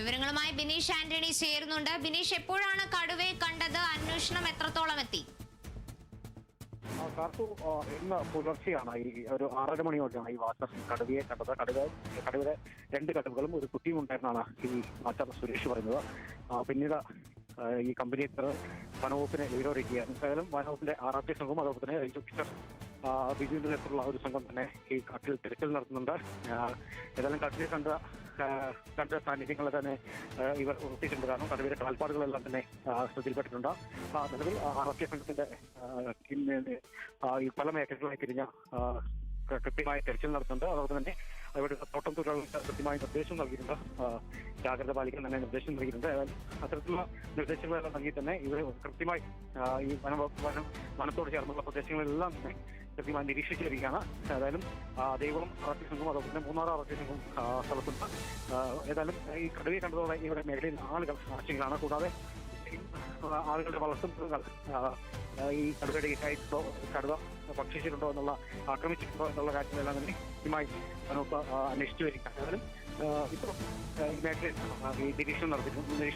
വിവരങ്ങളുമായി ബിനീഷ് ആന്റണി ചേരുന്നുണ്ട്. ബിനീഷ് എപ്പോഴാണ് കടുവയെ കണ്ടത്? അന്വേഷണം എത്രത്തോളം എത്തി? ഇന്ന് പുലർച്ചെയാണ് ഈ ഒരു ആറര മണിയോടെയാണ് ഈ വാട്ടർ കടുവയെ കണ്ടത്. കടുവ കടുവയുടെ രണ്ട് കടുവകളും ഒരു കുട്ടിയും ഉണ്ടായിരുന്നാണ് ഈ വാച്ചർ സുരേഷ് പറയുന്നത്. പിന്നീട് ഈ കമ്പനി വനവകുപ്പിനെ വിവരമറിയിക്കുകയാണ്. എന്തായാലും വനവകുപ്പിന്റെ ആർ സംഘവും അതോടൊപ്പം തന്നെ ബിജുവിന്റെ നേതൃത്വമുള്ള ഒരു സംഘം തന്നെ ഈ കാട്ടിൽ തിരച്ചിൽ നടത്തുന്നുണ്ട്. ഏതായാലും കാട്ടിൽ കണ്ട കണ്ട സാന്നിധ്യങ്ങൾ തന്നെ ഇവർ ഉറപ്പിച്ചിട്ടുണ്ട്. കാരണം കടുവയുടെ കാൽപ്പാടുകളെല്ലാം തന്നെ ശ്രദ്ധയിൽപ്പെട്ടിട്ടുണ്ട്. നിലവിൽ ആർ ആർ സംഘത്തിന്റെ പല മേഖലകളായി തിരിഞ്ഞ കൃത്യമായ തെരച്ചിൽ നടത്തുന്നുണ്ട്. അതോടൊപ്പം തന്നെ അവരുടെ തോട്ടം തൊഴിലാളികൾക്ക് കൃത്യമായ നിർദ്ദേശം നൽകിയിട്ടുണ്ട്. ജാഗ്രത പാലിക്കാൻ തന്നെ നിർദ്ദേശം നൽകിയിട്ടുണ്ട്. അത്തരത്തിലുള്ള നിർദ്ദേശങ്ങളെല്ലാം നൽകി തന്നെ ഇവർ കൃത്യമായി ഈ വനം വനം വനത്തോട് ചേർന്നുള്ള പ്രദേശങ്ങളെല്ലാം തന്നെ കൃത്യമായി നിരീക്ഷിച്ചിരിക്കുകയാണ്. ഏതായാലും ദൈവം ആർട്ടി സംഘം അതോടൊപ്പം തന്നെ മൂന്നാർ ആർട്ടി സംഘം ആ, സ്ഥലത്തുണ്ട്. ഏതായാലും ഈ കടുവയെ കണ്ടതോടെ ഇവിടെ മേഖലയിൽ ആളുകൾ സാക്ഷികളാണ്. കൂടാതെ ആളുകളുടെ വളർത്തുമൃഗങ്ങൾ ഈ കടുവയുടെ ഇട്ടായിട്ടുണ്ടോ കടുവ ഭക്ഷിച്ചിട്ടുണ്ടോ എന്നുള്ള ആക്രമിച്ചിട്ടുണ്ടോ എന്നുള്ള കാര്യങ്ങളെല്ലാം തന്നെ കൃത്യമായി അന്വേഷിച്ചു വരിക ഏതായാലും ഇപ്പോൾ ഈ മേഖലയിൽ നിരീക്ഷണം നടത്തിയിട്ടുണ്ട്.